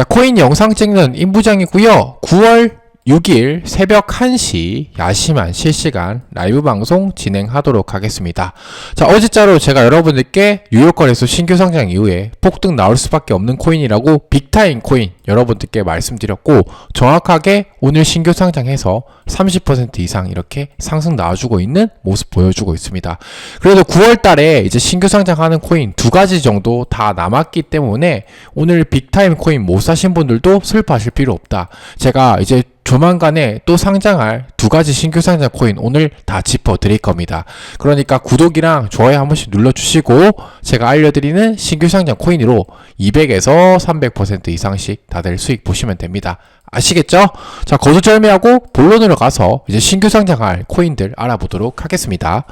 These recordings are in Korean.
자, 코인 영상 찍는 임부장이고요. 9월 6일 새벽 1시 야심한 실시간 라이브 방송 진행하도록 하겠습니다. 자, 어제자로 제가 여러분들께 뉴욕 거래소 신규 상장 이후에 폭등 나올 수밖에 없는 코인이라고 빅타임 코인 여러분들께 말씀드렸고 정확하게 오늘 신규 상장해서 30% 이상 이렇게 상승 나와주고 있는 모습 보여주고 있습니다. 그래도 9월 달에 이제 신규 상장하는 코인 두 가지 정도 다 남았기 때문에 오늘 빅타임 코인 못 사신 분들도 슬퍼하실 필요 없다. 제가 이제 조만간에 또 상장할 두 가지 신규 상장 코인 오늘 다 짚어 드릴 겁니다. 그러니까 구독이랑 좋아요 한 번씩 눌러 주시고 제가 알려드리는 신규 상장 코인으로 200에서 300% 이상씩 다들 수익 보시면 됩니다. 아시겠죠? 자, 거두절미하고 본론으로 가서 이제 신규 상장할 코인들 알아보도록 하겠습니다.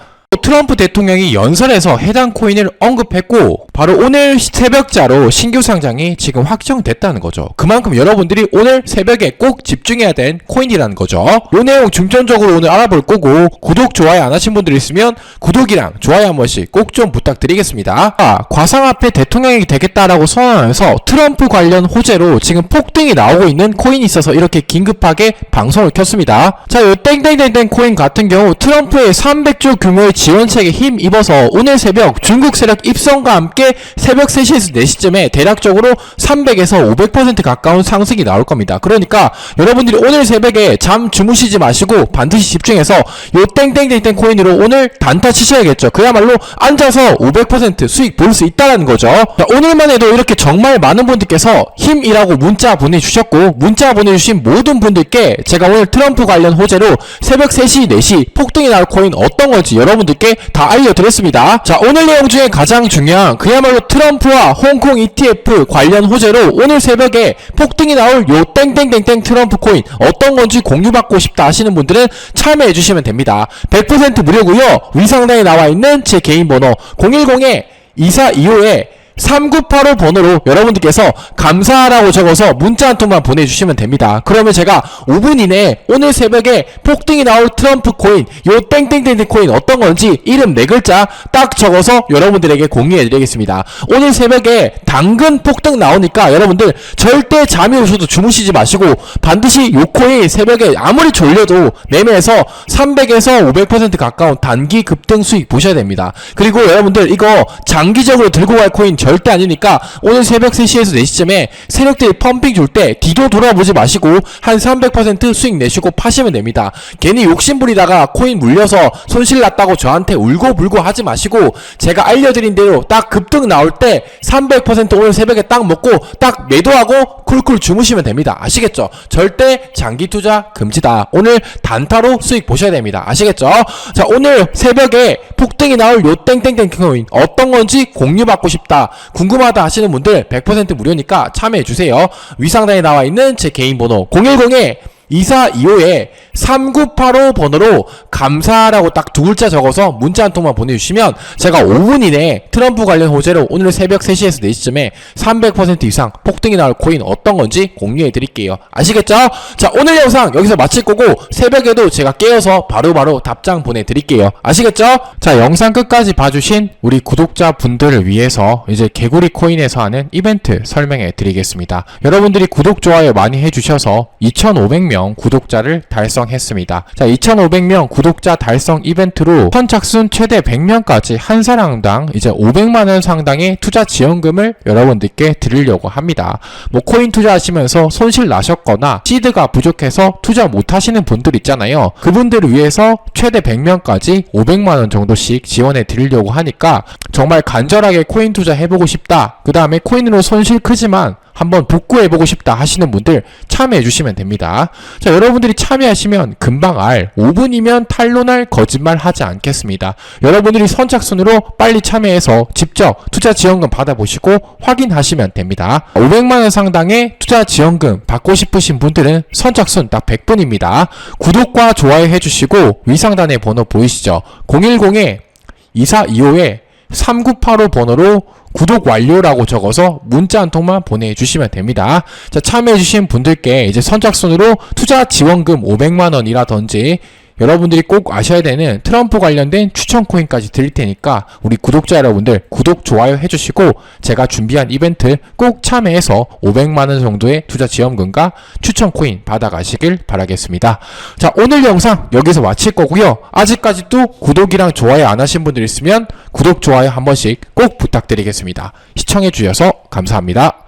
트럼프 대통령이 연설에서 해당 코인을 언급했고 바로 오늘 새벽자로 신규 상장이 지금 확정됐다는 거죠. 그만큼 여러분들이 오늘 새벽에 꼭 집중해야 된 코인이라는 거죠. 이 내용 중점적으로 오늘 알아볼 거고 구독 좋아요 안 하신 분들 있으면 구독이랑 좋아요 한 번씩 꼭 좀 부탁드리겠습니다. 아, 과상화폐 대통령이 되겠다라고 선언하면서 트럼프 관련 호재로 지금 폭등이 나오고 있는 코인이 있어서 이렇게 긴급하게 방송을 켰습니다. 자, 요 땡땡땡땡 코인 같은 경우 트럼프의 300조 규모의 지원책에 힘입어서 오늘 새벽 중국 세력 입성과 함께 새벽 3시에서 4시쯤에 대략적으로 300에서 500% 가까운 상승이 나올 겁니다. 그러니까 여러분들이 오늘 새벽에 잠 주무시지 마시고 반드시 집중해서 요 땡땡땡땡 코인으로 오늘 단타 치셔야겠죠. 그야말로 앉아서 500% 수익 볼 수 있다는 거죠. 자, 오늘만 해도 이렇게 정말 많은 분들께서 힘이라고 문자 보내주셨고 문자 보내주신 모든 분들께 제가 오늘 트럼프 관련 호재로 새벽 3시, 4시 폭등이 나올 코인 어떤 건지 여러분 들께 다 알려드렸습니다. 자, 오늘 내용 중에 가장 중요한 그야말로 트럼프와 홍콩 ETF 관련 호재로 오늘 새벽에 폭등이 나올 요 땡땡땡땡 트럼프 코인 어떤 건지 공유받고 싶다 하시는 분들은 참여해 주시면 됩니다. 100% 무료고요. 위상단에 나와 있는 제 개인 번호 010에 2425에 3985 번호로 여러분들께서 감사라고 적어서 문자 한 통만 보내주시면 됩니다. 그러면 제가 5분 이내에 오늘 새벽에 폭등이 나올 트럼프 코인, 요 땡땡땡땡 코인 어떤 건지 이름 네 글자 딱 적어서 여러분들에게 공유해드리겠습니다. 오늘 새벽에 당근 폭등 나오니까 여러분들 절대 잠이 오셔도 주무시지 마시고 반드시 요 코인 새벽에 아무리 졸려도 매매해서 300에서 500% 가까운 단기 급등 수익 보셔야 됩니다. 그리고 여러분들 이거 장기적으로 들고 갈 코인 절대 아니니까 오늘 새벽 3시에서 4시쯤에 세력들이 펌핑 줄 때 뒤도 돌아보지 마시고 한 300% 수익 내시고 파시면 됩니다. 괜히 욕심부리다가 코인 물려서 손실 났다고 저한테 울고불고 하지 마시고 제가 알려드린 대로 딱 급등 나올 때 300% 오늘 새벽에 딱 먹고 딱 매도하고 쿨쿨 주무시면 됩니다. 아시겠죠? 절대 장기 투자 금지다. 오늘 단타로 수익 보셔야 됩니다. 아시겠죠? 자 오늘 새벽에 폭등이 나올 요 땡땡땡 코인 어떤 건지 공유받고 싶다. 궁금하다 하시는 분들 100% 무료니까 참여해 주세요. 위상단에 나와 있는 제 개인 번호 010에 2425에 3985 번호로 감사라고 딱 두 글자 적어서 문자 한 통만 보내주시면 제가 5분 이내에 트럼프 관련 호재로 오늘 새벽 3시에서 4시쯤에 300% 이상 폭등이 나올 코인 어떤 건지 공유해 드릴게요. 아시겠죠? 자, 오늘 영상 여기서 마칠 거고 새벽에도 제가 깨어서 바로바로 답장 보내드릴게요. 아시겠죠? 자, 영상 끝까지 봐주신 우리 구독자 분들을 위해서 이제 개구리 코인에서 하는 이벤트 설명해 드리겠습니다. 여러분들이 구독, 좋아요 많이 해주셔서 2,500명 구독자를 달성했습니다. 자, 2,500명 구독자 달성 이벤트로 선착순 최대 100명까지 한 사람당 이제 500만 원 상당의 투자 지원금을 여러분들께 드리려고 합니다. 뭐 코인 투자하시면서 손실 나셨거나 시드가 부족해서 투자 못 하시는 분들 있잖아요. 그분들을 위해서 최대 100명까지 500만 원 정도씩 지원해 드리려고 하니까 정말 간절하게 코인 투자 해보고 싶다. 그 다음에 코인으로 손실 크지만 한번 복구해보고 싶다 하시는 분들 참여해주시면 됩니다. 자, 여러분들이 참여하시면 금방 알 5분이면 탄론할 거짓말 하지 않겠습니다. 여러분들이 선착순으로 빨리 참여해서 직접 투자 지원금 받아보시고 확인하시면 됩니다. 500만원 상당의 투자 지원금 받고 싶으신 분들은 선착순 딱 100분입니다. 구독과 좋아요 해주시고 위상단의 번호 보이시죠? 010에 2425에 3985 번호로 구독 완료라고 적어서 문자 한 통만 보내주시면 됩니다. 자, 참여해주신 분들께 이제 선착순으로 투자 지원금 500만원이라든지 여러분들이 꼭 아셔야 되는 트럼프 관련된 추천 코인까지 드릴 테니까 우리 구독자 여러분들 구독, 좋아요 해주시고 제가 준비한 이벤트 꼭 참여해서 500만원 정도의 투자 지원금과 추천 코인 받아가시길 바라겠습니다. 자, 오늘 영상 여기서 마칠 거고요. 아직까지도 구독이랑 좋아요 안 하신 분들 있으면 구독, 좋아요 한 번씩 꼭 부탁드리겠습니다. 시청해 주셔서 감사합니다.